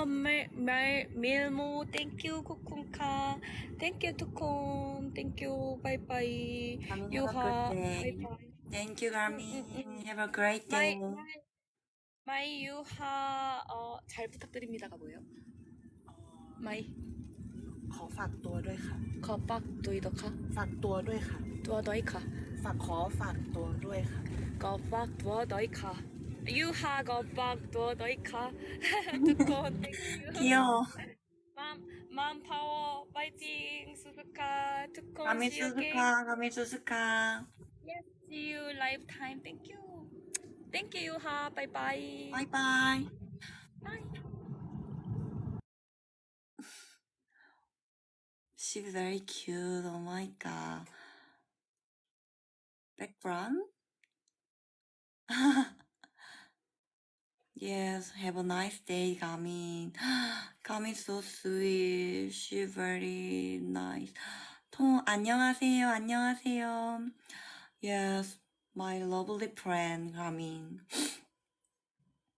선물 말 밀모 땡큐 코쿤카 땡큐 투콘 땡큐 바이바이 Gamin, have a 유하 good day. 바이바이 Thank you, Gamin. 음, Have a great 마이 day. 마이 유하 어, 잘 부탁드립니다가 뭐예요? 마이 ขอฝากตัวด้วยค่ะ 거박 도이더카 ฝากตัวด้วยค่ะ 도와 너이카 ฝากขอฝากตัวด้วยค่ะ 거박 도와 너이카 유하 거박 도와 너이카 투콘 땡큐 귀여워. 맘 맘파워 파이팅 수수카 투콘 가민 see you again. 수수카, 가민 수수카. Yes, see you lifetime. Thank you. Thank you, 유하. Bye bye. Bye bye. Bye. She's very cute. Oh my god. Background? yes, have a nice day, Gamin. Gamin so sweet. She very nice. 통, 안녕하세요, 안녕하세요. Yes, my lovely friend, Gamin.